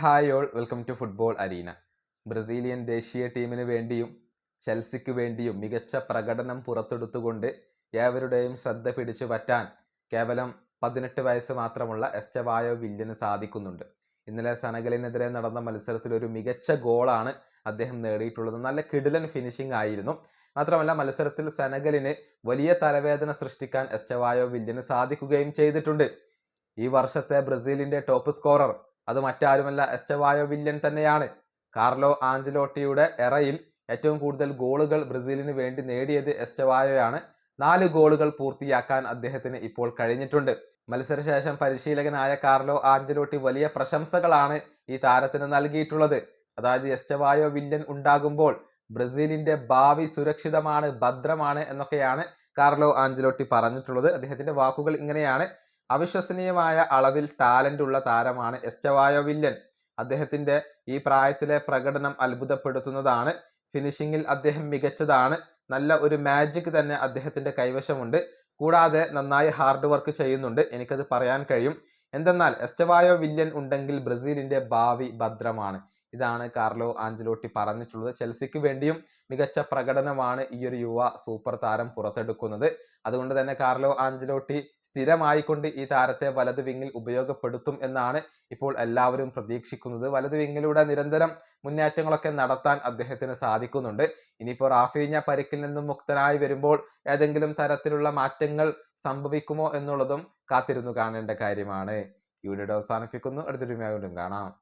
Hi all welcome to football arena Brazilian ദേശീയ ടീമിന് വേണ്ടിയും ചെൽസിക്ക് വേണ്ടിയും മികച്ച പ്രകടനം പുറത്തെടുത്തുകൊണ്ട് ഏവരുടെയും ശ്രദ്ധ പിടിച്ചു പറ്റാൻ കേവലം പതിനെട്ട് വയസ്സ് മാത്രമുള്ള എസ്റ്റവായോ വില്യന് സാധിക്കുന്നുണ്ട്. ഇന്നലെ സനഗലിനെതിരെ നടന്ന മത്സരത്തിൽ ഒരു മികച്ച ഗോളാണ് അദ്ദേഹം നേടിയിട്ടുള്ളത്. നല്ല കിടിലൻ ഫിനിഷിംഗ് ആയിരുന്നു. മാത്രമല്ല മത്സരത്തിൽ സെനഗലിന് വലിയ തലവേദന സൃഷ്ടിക്കാൻ എസ്റ്റവായോ വില്യന് സാധിക്കുകയും ചെയ്തിട്ടുണ്ട്. ഈ വർഷത്തെ ബ്രസീലിന്റെ ടോപ്പ് സ്കോറർ അത് മറ്റാരുമല്ല എസ്റ്റവായോ വില്യൻ തന്നെയാണ്. കാർലോ ആഞ്ചലോട്ടിയുടെ എറയിൽ ഏറ്റവും കൂടുതൽ ഗോളുകൾ ബ്രസീലിന് വേണ്ടി നേടിയത് എസ്റ്റവായോയാണ്. നാല് ഗോളുകൾ പൂർത്തിയാക്കാൻ അദ്ദേഹത്തിന് ഇപ്പോൾ കഴിഞ്ഞിട്ടുണ്ട്. മത്സരശേഷം പരിശീലകനായ കാർലോ ആഞ്ചലോട്ടി വലിയ പ്രശംസകളാണ് ഈ താരത്തിന് നൽകിയിട്ടുള്ളത്. അതായത് എസ്റ്റവായോ വില്യൻ ഉണ്ടാകുമ്പോൾ ബ്രസീലിന്റെ ഭാവി സുരക്ഷിതമാണ് ഭദ്രമാണ് എന്നൊക്കെയാണ് കാർലോ ആഞ്ചലോട്ടി പറഞ്ഞിട്ടുള്ളത്. അദ്ദേഹത്തിന്റെ വാക്കുകൾ ഇങ്ങനെയാണ്. അവിശ്വസനീയമായ അളവിൽ ടാലന്റ് ഉള്ള താരമാണ് എസ്റ്റവായോ വില്യൻ. അദ്ദേഹത്തിന്റെ ഈ പ്രായത്തിലെ പ്രകടനം അത്ഭുതപ്പെടുത്തുന്നതാണ്. ഫിനിഷിങ്ങിൽ അദ്ദേഹം മികച്ചതാണ്. നല്ല ഒരു മാജിക് തന്നെ അദ്ദേഹത്തിന്റെ കൈവശമുണ്ട്. കൂടാതെ നന്നായി ഹാർഡ് വർക്ക് ചെയ്യുന്നുണ്ട്. എനിക്കത് പറയാൻ കഴിയും. എന്തെന്നാൽ എസ്റ്റവായോ വില്യൻ ഉണ്ടെങ്കിൽ ബ്രസീലിന്റെ ഭാവി ഭദ്രമാണ്. ഇതാണ് കാർലോ ആഞ്ചലോട്ടി പറഞ്ഞിട്ടുള്ളത്. ചെൽസിക്ക് വേണ്ടിയും മികച്ച പ്രകടനമാണ് ഈ ഒരു യുവ സൂപ്പർ താരം പുറത്തെടുക്കുന്നത്. അതുകൊണ്ട് തന്നെ കാർലോ ആഞ്ചലോട്ടി സ്ഥിരമായിക്കൊണ്ട് ഈ താരത്തെ വലത് വിങ്ങിൽ ഉപയോഗപ്പെടുത്തും എന്നാണ് ഇപ്പോൾ എല്ലാവരും പ്രതീക്ഷിക്കുന്നത്. വലത് വിങ്ങിലൂടെ നിരന്തരം മുന്നേറ്റങ്ങളൊക്കെ നടത്താൻ അദ്ദേഹത്തിന് സാധിക്കുന്നുണ്ട്. ഇനിയിപ്പോൾ റാഫീഞ്ഞ പരിക്കിൽ നിന്നും മുക്തനായി വരുമ്പോൾ ഏതെങ്കിലും തരത്തിലുള്ള മാറ്റങ്ങൾ സംഭവിക്കുമോ എന്നുള്ളതും കാത്തിരുന്നു കാണേണ്ട കാര്യമാണ്. ഈ അവസാനിപ്പിക്കുന്നു. അടുത്തൊരു കാണാം.